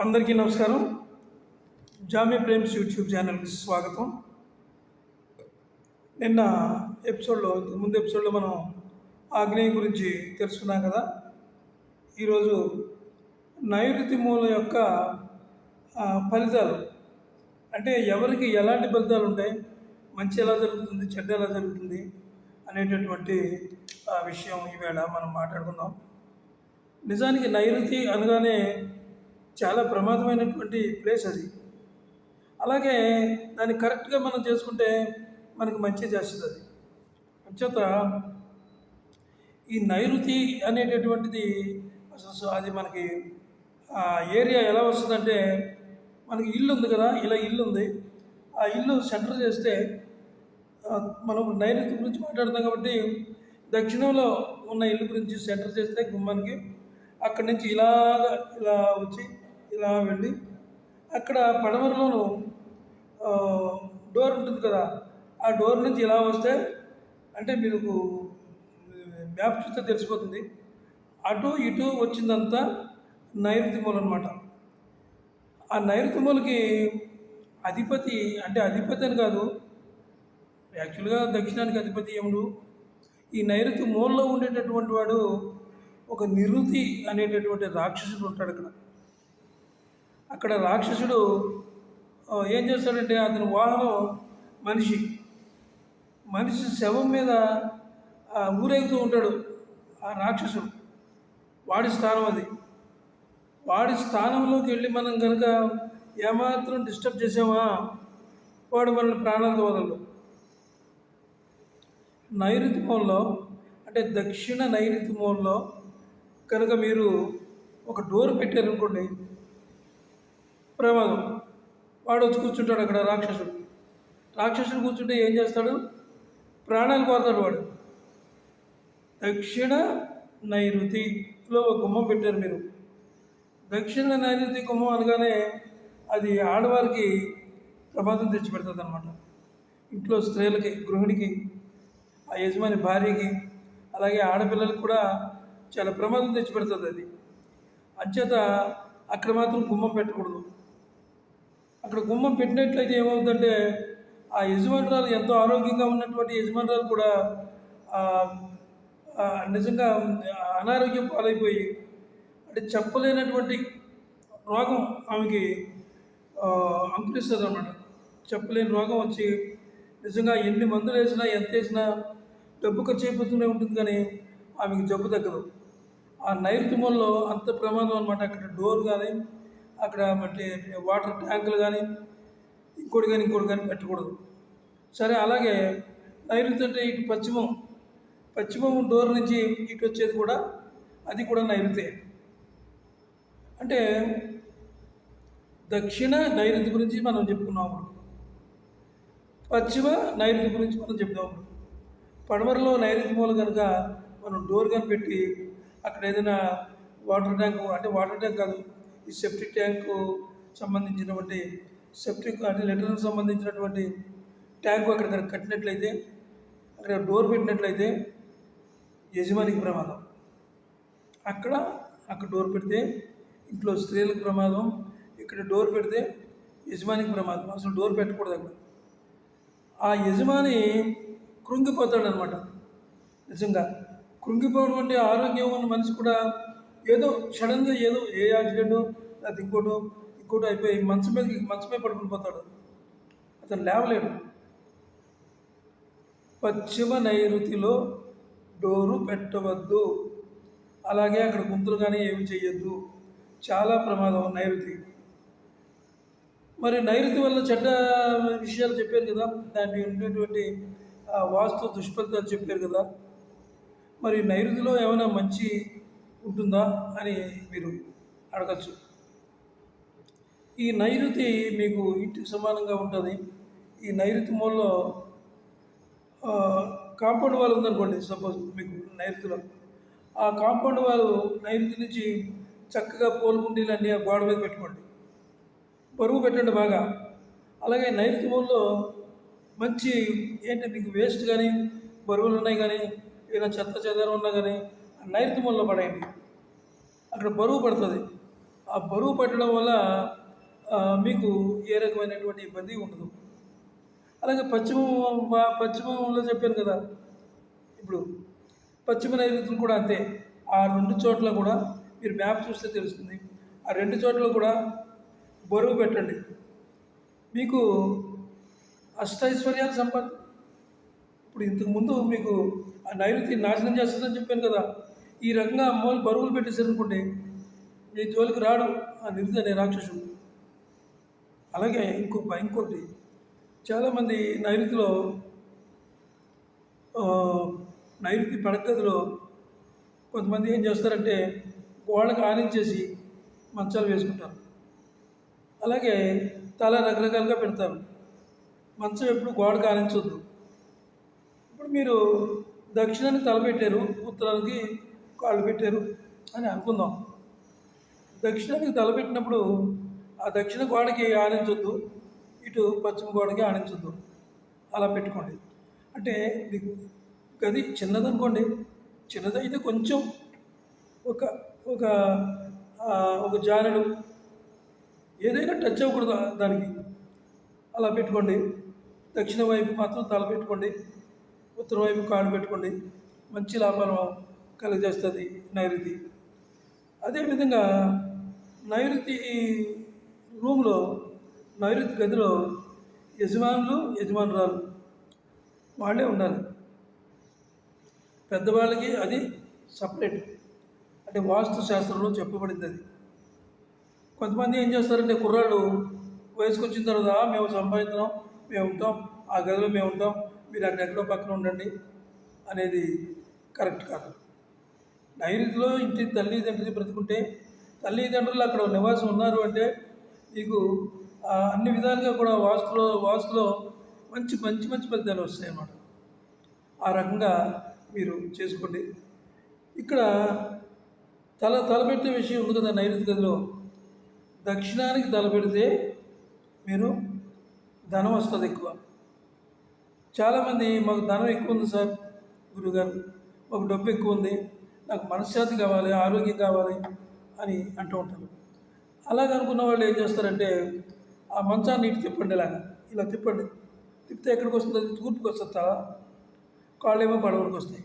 అందరికీ నమస్కారం. Jamie Prem's YouTube ఛానల్కి స్వాగతం. నిన్న ఎపిసోడ్లో ముందు ఎపిసోడ్లో మనం ఆగ్నేయం గురించి తెలుసుకున్నాం కదా. ఈరోజు నైరుతి మూల యొక్క ఫలితాలు. అంటే ఎవరికి ఎలాంటి ఫలితాలు ఉంటాయి? మంచి ఎలా జరుగుతుంది? చెడ్డ ఎలా జరుగుతుంది? అనేటటువంటి ఆ, విషయం ఈవేళ మనం మాట్లాడుకుందాం. నిజానికి నైరుతి అనగానే చాలా ప్రమాదమైనటువంటి ప్లేస్ అది. అలాగే దాన్ని కరెక్ట్గా మనం చేసుకుంటే మనకు మంచి చేస్తుంది అది. అంచేత ఈ నైరుతి అనేటటువంటిది అసలు అది మనకి ఆ ఏరియా ఎలా వస్తుందంటే మనకి ఇల్లు ఉంది కదా ఇలా ఇల్లు ఉంది. ఆ ఇల్లు సెంటర్ చేస్తే మనం నైరుతి గురించి మాట్లాడుతాం కాబట్టి దక్షిణంలో ఉన్న ఇల్లు గురించి సెంటర్ చేస్తే గుమ్మానికి అక్కడి నుంచి ఇలాగ ఇలా వచ్చి ఇలా వెళ్ళి అక్కడ పడమరలోను డోర్ ఉంటుంది కదా ఆ డోర్ నుంచి ఇలా వస్తే అంటే మీకు మ్యాప్ చూస్తే తెలిసిపోతుంది. అటు ఇటు వచ్చిందంతా నైరుతి మూల అనమాట ఆ నైరుతి మూలకి అధిపతి అంటే అధిపతి అని కాదు యాక్చువల్గా దక్షిణానికి అధిపతి యముడు ఈ నైరుతి మూలలో ఉండేటటువంటి వాడు ఒక నిరుతి అనేటటువంటి రాక్షసుడు ఉంటాడు అక్కడ. అక్కడ రాక్షసుడు ఏం చేస్తాడంటే అతని వాహనం మనిషి మనిషి శవం మీద ఊరేగుతూ ఉంటాడు ఆ రాక్షసుడు. వాడి స్థానం అది. వాడి స్థానంలోకి వెళ్ళి మనం కనుక ఏమాత్రం డిస్టర్బ్ చేసామా? వాడు మనల్ని ప్రాణాలతో వదలడు నైరుతి మూలలో అంటే దక్షిణ నైరుతి మూలలో కనుక మీరు ఒక డోర్ పెట్టారనుకోండి ప్రమాదం. వాడు వచ్చి కూర్చుంటాడు అక్కడ రాక్షసుడు. రాక్షసుడు కూర్చుంటే ఏం చేస్తాడు? ప్రాణాలు పోతాడు వాడు. దక్షిణ నైరుతిలో ఒక గుమ్మం పెట్టారు మీరు. దక్షిణ నైరుతి గుమ్మం అనగానే అది ఆడవారికి ప్రమాదం తెచ్చిపెడుతుంది అనమాట ఇంట్లో స్త్రీలకి గృహిణికి ఆ యజమాని భార్యకి అలాగే ఆడపిల్లలకు కూడా చాలా ప్రమాదం తెచ్చిపెడుతుంది అది. అంచేత అక్కడ మాత్రం గుమ్మం పెట్టకూడదు. అక్కడ గుమ్మం పెట్టినట్లయితే ఏమవుతుందంటే ఆ యజమానురాలు ఎంతో ఆరోగ్యంగా ఉన్నటువంటి యజమానురాలు కూడా నిజంగా అనారోగ్యం పాలైపోయి అంటే చెప్పలేనటువంటి రోగం ఆమెకి అంకురిస్తుంది అనమాట చెప్పలేని రోగం వచ్చి నిజంగా ఎన్ని మందులు వేసినా ఎంత వేసినా డబ్బు ఖర్చు అయిపోతూనే ఉంటుంది కానీ ఆమెకి జబ్బు తగ్గదు. ఆ నైరుతి మూలలో అంత ప్రమాదం అనమాట అక్కడ డోర్ కానీ అక్కడ మట్టి వాటర్ ట్యాంకులు కానీ ఇంకోటి కానీ ఇంకోటి కానీ పెట్టకూడదు. సరే అలాగే నైరుతి అంటే ఇటు పశ్చిమం. పశ్చిమం డోర్ నుంచి ఇటు వచ్చేది కూడా అది కూడా నైరుతే. అంటే దక్షిణ నైరుతి గురించి మనం చెప్పుకున్నాము పశ్చిమ నైరుతి గురించి మనం చెప్దాము పడమరలో నైరుతి మూల కనుక మనం డోర్ కానీ పెట్టి అక్కడ ఏదైనా వాటర్ ట్యాంకు అంటే వాటర్ ట్యాంక్ కాదు ఈ సెప్టిక్ ట్యాంకు సంబంధించినటువంటి సెప్టిక్ అంటే లెటర్కి సంబంధించినటువంటి ట్యాంకు అక్కడ కట్టినట్లయితే అక్కడ డోర్ పెట్టినట్లయితే యజమానికి ప్రమాదం. అక్కడ అక్కడ డోర్ పెడితే ఇంట్లో స్త్రీలకు ప్రమాదం ఇక్కడ డోర్ పెడితే యజమానికి ప్రమాదం. అసలు డోర్ పెట్టకూడదు అక్కడ. ఆ యజమాని కృంగిపోతాడనమాట. నిజంగా కృంగిపోవడం అంటే ఆరోగ్యం ఉన్న మనిషి కూడా ఏదో సడన్గా ఏదో ఏ యాక్సిడెంట్ అది ఇంకోటి ఇంకోటి అయిపోయి మంచం మీద మంచమే పడుకుని పోతాడు. అతను లేవలేడు. పశ్చిమ నైరుతిలో డోరు పెట్టవద్దు. అలాగే అక్కడ గుంతలు కానీ ఏమి చేయొద్దు చాలా ప్రమాదం నైరుతి. మరి నైరుతి వల్ల చెడ్డ విషయాలు చెప్పారు కదా దాన్ని ఉండేటువంటి వాస్తు దుష్ఫలితాలు చెప్పారు కదా. మరి నైరుతిలో ఏమైనా మంచి ఉంటుందా అని మీరు అడగచ్చు. ఈ నైరుతి మీకు ఇంటికి సమానంగా ఉంటుంది. ఈ నైరుతి మూలలో కాంపౌండ్ వాల్ ఉందనుకోండి సపోజ్ మీకు నైరుతిలో. ఆ కాంపౌండ్ వాల్ నైరుతి నుంచి చక్కగా పోలుకుండీలు అన్నీ ఆ గోడ మీద పెట్టుకోండి. బరువు పెట్టండి బాగా. అలాగే నైరుతి మూలలో మంచి ఏంటి మీకు వేస్ట్ కానీ బరువులు ఉన్నాయి కానీ ఏదైనా చెత్త చెదారం ఉన్నా కానీ ఆ నైరుతి మూలలో పడేయండి. అక్కడ బరువు పడుతుంది. ఆ బరువు పట్టడం వల్ల మీకు ఏ రకమైనటువంటి ఇబ్బంది ఉండదు. అలాగే పశ్చిమ పశ్చిమంలో చెప్పాను కదా ఇప్పుడు పశ్చిమ నైరుతులు కూడా అంతే. ఆ రెండు చోట్ల కూడా మీరు మ్యాప్ చూస్తే తెలుస్తుంది. ఆ రెండు చోట్ల కూడా బరువు పెట్టండి. మీకు అష్టైశ్వర్యాలు సంపద ఇప్పుడు ఇంతకుముందు మీకు ఆ నైరుతి నాశనం చేస్తుందని చెప్పాను కదా ఈ రకంగా అమ్మోళ్ళు బరువులు పెట్టేసారు అనుకోండి మీ జోలికి రాడు ఆ నిరుతి అనే రాక్షసుడు. అలాగే ఇంకొక ఇంకోటి చాలామంది నైరుతిలో నైరుతి పడగదిలో కొంతమంది ఏం చేస్తారంటే గోడకు ఆనించేసి మంచాలు వేసుకుంటారు. అలాగే తల రకరకాలుగా పెడతారు. మంచం ఎప్పుడు గోడకు ఆనించొద్దు. ఇప్పుడు మీరు దక్షిణానికి తల పెట్టారు ఉత్తరానికి కాళ్ళు పెట్టారు అని అనుకుందాం. దక్షిణానికి తల పెట్టినప్పుడు ఆ దక్షిణ గోడకి ఆనించొద్దు ఇటు పశ్చిమ గోడకి ఆనించొద్దు. అలా పెట్టుకోండి. అంటే మీకు గది చిన్నదనుకోండి చిన్నదైతే కొంచెం ఒక ఒక ఒక జానెడు ఏదైనా టచ్ అవ్వకూడదు దానికి. అలా పెట్టుకోండి. దక్షిణ వైపు మాత్రం తల పెట్టుకోండి. ఉత్తర వైపు కాళ్ళు పెట్టుకోండి. మంచి లాభాలు కలుగజేస్తుంది నైరుతి. అదేవిధంగా నైరుతి రూమ్లో నైరుతి గదిలో యజమానులు యజమానురాలు వాళ్ళే ఉండాలి. పెద్దవాళ్ళకి అది సపరేట్. అంటే వాస్తు శాస్త్రంలో చెప్పబడింది అది. కొంతమంది ఏం చేస్తారంటే కుర్రాళ్ళు వయసుకు వచ్చిన తర్వాత మేము సంపాదించాం మేము ఉంటాం ఆ గదిలో మేము ఉంటాం మీరు అక్కడ ఎక్కడో పక్కన ఉండండి అనేది కరెక్ట్ కాదు. నైరుతిలో ఇంటి తల్లిదండ్రులు బ్రతుకుంటే తల్లిదండ్రులు అక్కడ నివాసం ఉన్నారు అంటే మీకు ఆ, అన్ని విధాలుగా కూడా వాస్తులో వాస్తులో మంచి మంచి మంచి ఫలితాలు వస్తాయి అన్నమాట ఆ రకంగా మీరు చేసుకోండి. ఇక్కడ తల తలపెట్టే విషయం ఉంది కదా నైరుతి గదిలో. దక్షిణానికి తలపెడితే మీరు ధనం వస్తుంది ఎక్కువ. చాలామంది మాకు ధనం ఎక్కువ ఉంది సార్ గురుగారు మాకు డబ్బు ఎక్కువ ఉంది నాకు మనశ్శాంతి కావాలి ఆరోగ్యం కావాలి అని అంటూ ఉంటారు. అలాగ అనుకున్న వాళ్ళు ఏం చేస్తారంటే ఆ మంచాన్ని ఇటు తిప్పండి ఇలాగా ఇలా తిప్పండి. తిప్పితే ఎక్కడికి వస్తుంది? తూర్పుకి వస్తుంది తల. కాళ్ళేమో పడవలకు వస్తాయి.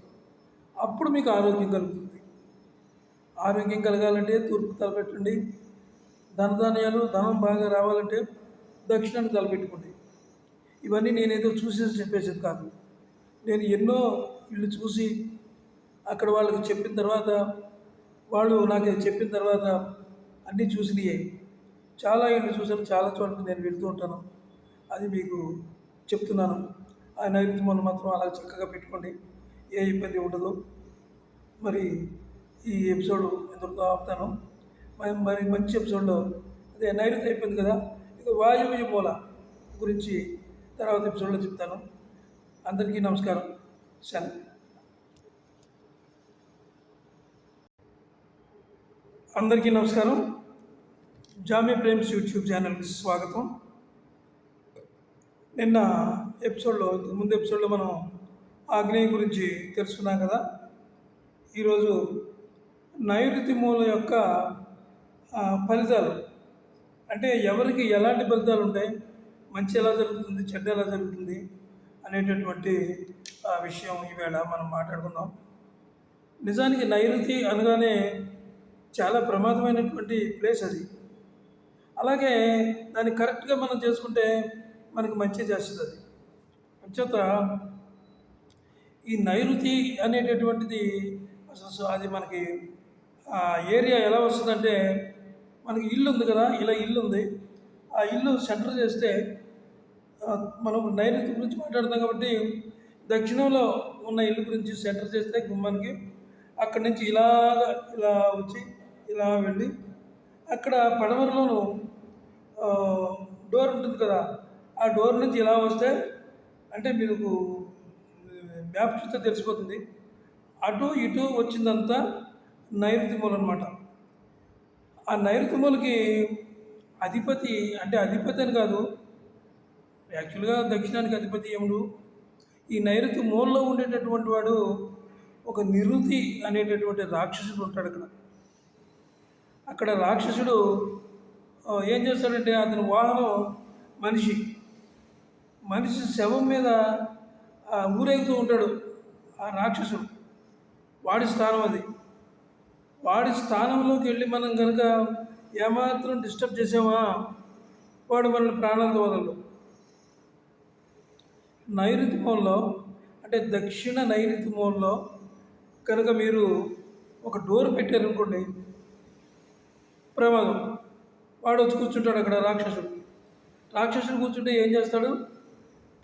అప్పుడు మీకు ఆరోగ్యం కలుగుతుంది. ఆరోగ్యం కలగాలంటే తూర్పు తలపెట్టండి. ధనధాన్యాలు ధనం బాగా రావాలంటే దక్షిణాన్ని తలపెట్టుకోండి. ఇవన్నీ నేనేదో చూసేసి చెప్పేసేది కాదు. నేను ఎన్నో ఇల్లు చూసి అక్కడ వాళ్ళకి చెప్పిన తర్వాత వాళ్ళు నాకు ఇది చెప్పిన తర్వాత అన్నీ చూసినాయి. చాలా ఇళ్ళు చూశాను చాలా చోట్ల నేను వెళ్తూ ఉంటాను. అది మీకు చెప్తున్నాను. ఆ నైరుతి మనం మాత్రం అలా చక్కగా పెట్టుకోండి. ఏ ఇబ్బంది ఉండదు. మరి ఈ ఎపిసోడ్ ఎంతటితో ఆపుతాను? మరి మరి మంచి ఎపిసోడ్లో అదే నైరుతి అయిపోయింది కదా ఇక వాయువ్య మూల గురించి తర్వాత ఎపిసోడ్లో చెప్తాను. అందరికీ నమస్కారం. సెలవు అందరికీ నమస్కారం. జామీ ప్రేమ్స్ యూట్యూబ్ ఛానల్కి స్వాగతం. నిన్న ఎపిసోడ్లో ముందు ఎపిసోడ్లో మనం ఆగ్నేయ గురించి తెలుసుకున్నాం కదా. ఈరోజు నైరుతి మూల యొక్క ఫలితాలు. అంటే ఎవరికి ఎలాంటి ఫలితాలు ఉంటాయి? మంచి ఎలా జరుగుతుంది? చెడ్డ ఎలా జరుగుతుంది? అనేటటువంటి ఆ, విషయం ఈవేళ మనం మాట్లాడుకుందాం. నిజానికి నైరుతి అనగానే చాలా ప్రమాదమైనటువంటి ప్లేస్ అది. అలాగే దాన్ని కరెక్ట్గా మనం చేసుకుంటే మనకి మంచి చేస్తుంది అది. అంచేత ఈ నైరుతి అనేటటువంటిది అసలు అది మనకి ఆ ఏరియా ఎలా వస్తుందంటే మనకి ఇల్లు ఉంది కదా ఇలా ఇల్లు ఉంది. ఆ ఇల్లు సెంటర్ చేస్తే మనం నైరుతి గురించి మాట్లాడుతాం కాబట్టి దక్షిణంలో ఉన్న ఇల్లు గురించి సెంటర్ చేస్తే గుమ్మానికి అక్కడి నుంచి ఇలాగ ఇలా వచ్చి ఇలా వెళ్ళి అక్కడ పడమరలోను డోర్ ఉంటుంది కదా ఆ డోర్ నుంచి ఇలా వస్తే అంటే మీకు మ్యాప్ చూస్తే తెలిసిపోతుంది. అటు ఇటు వచ్చిందంతా నైరుతి మూల అనమాట ఆ నైరుతి మూలకి అధిపతి అంటే అధిపతి అని కాదు యాక్చువల్గా దక్షిణానికి అధిపతి ఏముడు? ఈ నైరుతి మూలలో ఉండేటటువంటి వాడు ఒక నిరుతి అనేటటువంటి రాక్షసుడు ఉంటాడు అక్కడ. అక్కడ రాక్షసుడు ఏం చేస్తాడంటే అతని వాహనం మనిషి మనిషి శవం మీద ఊరేగుతూ ఉంటాడు ఆ రాక్షసుడు. వాడి స్థానం అది. వాడి స్థానంలోకి వెళ్ళి మనం కనుక ఏమాత్రం డిస్టర్బ్ చేసామా? వాడు మనల్ని ప్రాణాలతో వదలడు నైరుతి మూలలో అంటే దక్షిణ నైరుతి మూలలో కనుక మీరు ఒక డోర్ పెట్టారనుకోండి ప్రమాదం. వాడు వచ్చి కూర్చుంటాడు అక్కడ రాక్షసుడు. రాక్షసుడు కూర్చుంటే ఏం చేస్తాడు?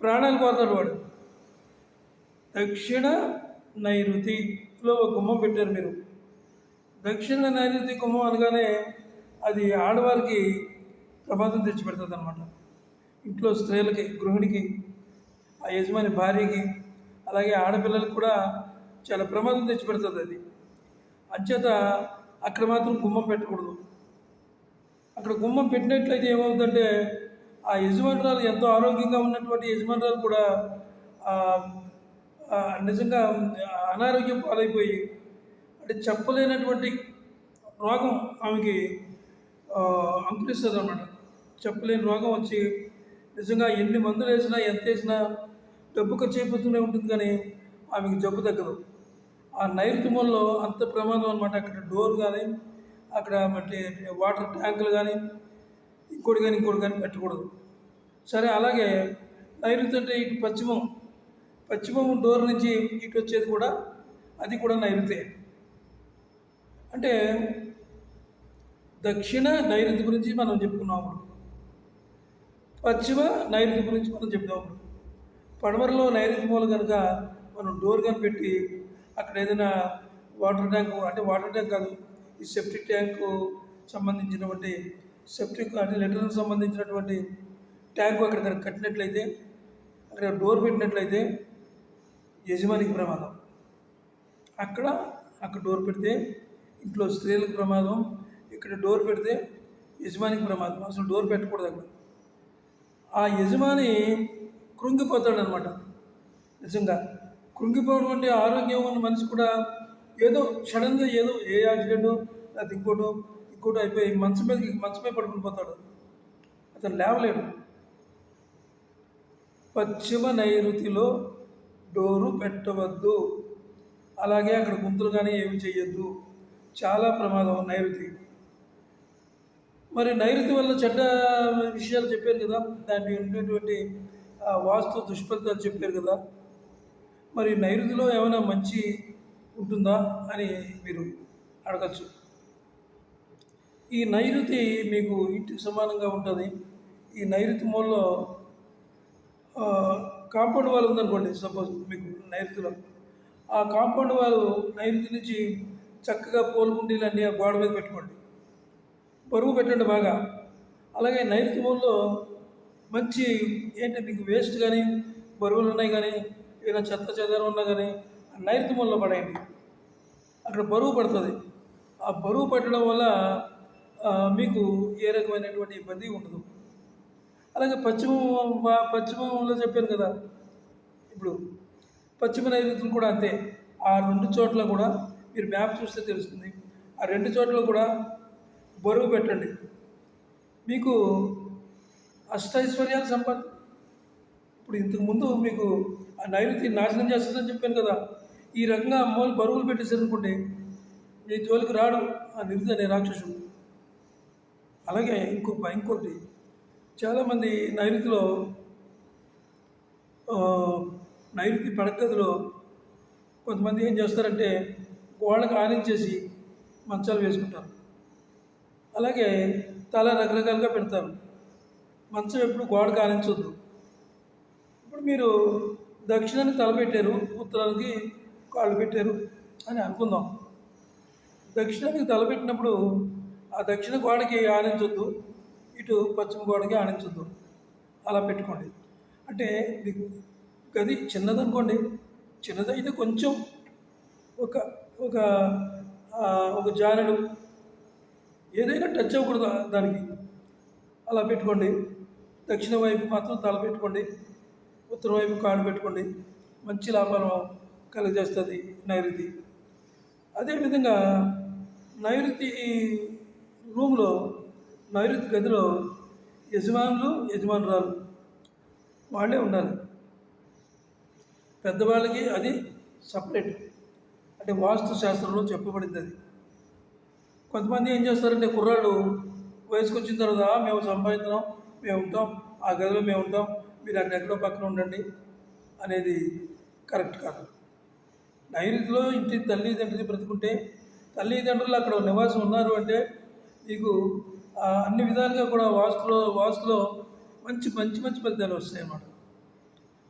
ప్రాణాలు కోరతాడు వాడు. దక్షిణ నైరుతిలో ఒక గుమ్మం పెట్టారు మీరు. దక్షిణ నైరుతి గుమ్మం అనగానే అది ఆడవారికి ప్రమాదం తెచ్చిపెడుతుంది అనమాట ఇంట్లో స్త్రీలకి గృహిణికి ఆ యజమాని భార్యకి అలాగే ఆడపిల్లలకు కూడా చాలా ప్రమాదం తెచ్చిపెడుతుంది అది. అంచేత అక్కడ మాత్రం గుమ్మం పెట్టకూడదు. అక్కడ గుమ్మం పెట్టినట్లయితే ఏమవుతుందంటే ఆ యజమానురాలు ఎంతో ఆరోగ్యంగా ఉన్నటువంటి యజమానురాలు కూడా నిజంగా అనారోగ్యం పాలైపోయి అంటే చెప్పలేనటువంటి రోగం ఆమెకి అంకురిస్తుంది అన్నమాట చెప్పలేని రోగం వచ్చి నిజంగా ఎన్ని మందులు వేసినా ఎంత వేసినా డబ్బు ఖర్చు అయిపోతూనే ఉంటుంది కానీ ఆమెకి జబ్బు తగ్గదు. ఆ నైరుతి మూలలో అంత ప్రమాదం అనమాట అక్కడ డోర్ కానీ అక్కడ మట్టి వాటర్ ట్యాంకులు కానీ ఇంకోటి కానీ ఇంకోటి కానీ పెట్టకూడదు. సరే అలాగే నైరుతి అంటే ఇటు పశ్చిమం. పశ్చిమం డోర్ నుంచి ఇటు వచ్చేది కూడా అది కూడా నైరుతే. అంటే దక్షిణ నైరుతి గురించి మనం చెప్పుకున్నాము పశ్చిమ నైరుతి గురించి మనం చెప్దాము పడమరలో నైరుతి మూల కనుక మనం డోర్ కనిపెట్టి అక్కడ ఏదైనా వాటర్ ట్యాంకు అంటే వాటర్ ట్యాంక్ కాదు ఈ సెప్టిక్ ట్యాంకు సంబంధించినటువంటి సెప్టిక్ అంటే లెటర్కి సంబంధించినటువంటి ట్యాంకు అక్కడ కట్టినట్లయితే అక్కడ డోర్ పెట్టినట్లయితే యజమానికి ప్రమాదం. అక్కడ అక్కడ డోర్ పెడితే ఇంట్లో స్త్రీలకు ప్రమాదం ఇక్కడ డోర్ పెడితే యజమానికి ప్రమాదం. అసలు డోర్ పెట్టకూడదు అక్కడ. ఆ యజమాని కృంగిపోతాడు అనమాట నిజంగా కృంగిపోవడం అంటే ఆరోగ్యం ఉన్న మనిషి కూడా ఏదో సడన్గా ఏదో ఏ యాక్సిడెంట్ లేకపోతే ఇంకోటో ఇంకోటో అయిపోయి మంచం మీద మంచమే పడుకుని పోతాడు. అతను లేవలేడు. పశ్చిమ నైరుతిలో డోరు పెట్టవద్దు. అలాగే అక్కడ గుంతులు కానీ ఏమి చేయొద్దు చాలా ప్రమాదం నైరుతి. మరి నైరుతి వల్ల చెడ్డ విషయాలు చెప్పారు కదా దాన్ని ఉండేటువంటి వాస్తు దుష్ఫలితాలు చెప్పారు కదా. మరి నైరుతిలో ఏమైనా మంచి ఉంటుందా అని మీరు అడగచ్చు. ఈ నైరుతి మీకు ఇంటికి సమానంగా ఉంటుంది. ఈ నైరుతి మూలలో కాంపౌండ్ వాల్ ఉందనుకోండి సపోజ్ మీకు నైరుతిలో. ఆ కాంపౌండ్ వాల్ నైరుతి నుంచి చక్కగా పోలుకుండీలు అన్నీ ఆ గోడ మీద పెట్టుకోండి. బరువు పెట్టండి బాగా. అలాగే నైరుతి మూలలో మంచి ఏంటి మీకు వేస్ట్ కానీ బరువులు ఉన్నాయి కానీ ఏదైనా చెత్త చెదారం ఉన్నా కానీ నైరుతి మూలలో పడేయండి. అక్కడ బరువు పడుతుంది. ఆ బరువు పట్టడం వల్ల మీకు ఏ రకమైనటువంటి ఇబ్బంది ఉండదు. అలాగే పశ్చిమ పశ్చిమంలో చెప్పాను కదా. ఇప్పుడు పశ్చిమ నైరుతులు కూడా అంతే. ఆ రెండు చోట్ల కూడా మీరు మ్యాప్ చూస్తే తెలుస్తుంది. ఆ రెండు చోట్ల కూడా బరువు పెట్టండి. మీకు అష్టైశ్వర్యాలు సంపాద ఇప్పుడు ఇంతకుముందు మీకు ఆ నైరుతి నాశనం చేస్తుందని చెప్పాను కదా. ఈ రకంగా అమ్మవాళ్ళు బరువులు పెట్టేశారనుకోండి మీ జోలికి రాడు ఆ నిరుతి అనే రాక్షసుడు అలాగే ఇంకొక ఇంకోటి చాలామంది నైరుతిలో నైరుతి పడగదిలో కొంతమంది ఏం చేస్తారంటే గోళ్ళకు ఆనించేసి మంచాలు వేసుకుంటారు. అలాగే తల రకరకాలుగా పెడతారు. మంచం ఎప్పుడు గోడకు ఆనించొద్దు. ఇప్పుడు మీరు దక్షిణానికి తల పెట్టారు ఉత్తరానికి కాళ్ళు పెట్టారు అని అనుకుందాం. దక్షిణానికి తల పెట్టినప్పుడు ఆ దక్షిణ గోడకి ఆనించొద్దు ఇటు పశ్చిమ గోడకి ఆనించొద్దు. అలా పెట్టుకోండి. అంటే మీకు గది చిన్నదనుకోండి చిన్నదైతే కొంచెం ఒక ఒక ఒక జానెడు ఏదైనా టచ్ అవ్వకూడదు దానికి. అలా పెట్టుకోండి. దక్షిణ వైపు మాత్రం తల పెట్టుకోండి ఉత్తర వైపు కాళ్ళు పెట్టుకోండి. మంచి లాభాలు కలుగజేస్తుంది నైరుతి. అదేవిధంగా నైరుతి రూమ్లో నైరుతి గదిలో యజమానులు యజమానురాలు వాళ్ళే ఉండాలి. పెద్దవాళ్ళకి అది సపరేట్. అంటే వాస్తు శాస్త్రంలో చెప్పబడింది అది కొంతమంది ఏం చేస్తారంటే కుర్రాళ్ళు వయసుకు వచ్చిన తర్వాత మేము సంపాదించాం మేము ఉంటాం ఆ గదిలో మేము ఉంటాం మీరు అక్కడ ఎక్కడో పక్కన ఉండండి అనేది కరెక్ట్ కాదు. నైరుతిలో ఇంటి తల్లిదండ్రులు బ్రతుకుంటే తల్లిదండ్రులు అక్కడ నివాసం ఉన్నారు అంటే మీకు అన్ని విధాలుగా కూడా వాస్తులో వాస్తులో మంచి మంచి మంచి ఫలితాలు వస్తాయి అన్నమాట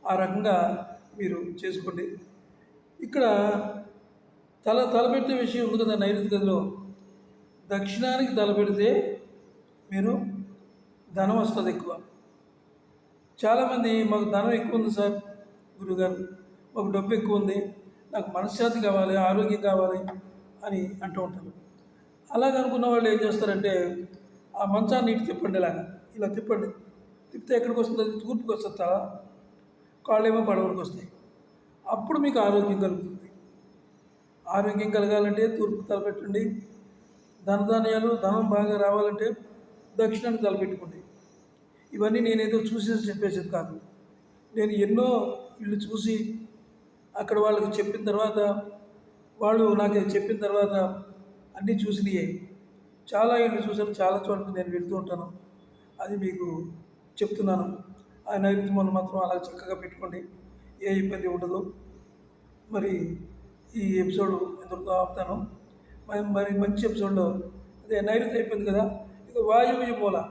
ఆ రకంగా మీరు చేసుకోండి. ఇక్కడ తల తలపెట్టే విషయం ఉంది కదా నైరుతి గదిలో. దక్షిణానికి తలపెడితే మీరు ధనం వస్తుంది ఎక్కువ. చాలామంది మాకు ధనం ఎక్కువ ఉంది సార్ గురుగారు మాకు డబ్బు ఎక్కువ ఉంది నాకు మనశ్శాంతి కావాలి ఆరోగ్యం కావాలి అని అంటూ ఉంటారు. అలాగ అనుకున్న వాళ్ళు ఏం చేస్తారంటే ఆ మంచాన్ని ఇటు తిప్పండి ఇలాగా ఇలా తిప్పండి. తిప్పితే ఎక్కడికి వస్తుంది తూర్పుకి వస్తుంది తల కాళ్ళేమో పడవరకు వస్తాయి. అప్పుడు మీకు ఆరోగ్యం కలుగుతుంది. ఆరోగ్యం కలగాలంటే తూర్పు తలపెట్టండి. ధనధాన్యాలు ధనం బాగా రావాలంటే దక్షిణాన్ని తలపెట్టుకోండి. ఇవన్నీ నేనేదో చూసేసి చెప్పేసేది కాదు. నేను ఎన్నో ఇళ్ళు చూసి అక్కడ వాళ్ళకి చెప్పిన తర్వాత వాళ్ళు నాకు చెప్పిన తర్వాత అన్నీ చూసినాయి. చాలా ఇళ్ళు చూసాను చాలా చోట్లకి నేను వెళ్తూ ఉంటాను. అది మీకు చెప్తున్నాను. ఆ నైరుతి మాత్రం అలా చక్కగా పెట్టుకోండి. ఏ ఇబ్బంది ఉండదు. మరి ఈ ఎపిసోడ్ ఎంతవరకు ఆపుతాను? మరి మరి మంచి ఎపిసోడ్లో అదే నైరుతి అయిపోయింది కదా ఇక వాయువ్య మూల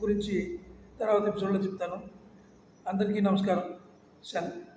గురించి తర్వాత ఎపిసోడ్లో చెప్తాను. అందరికీ నమస్కారం. సెలవు.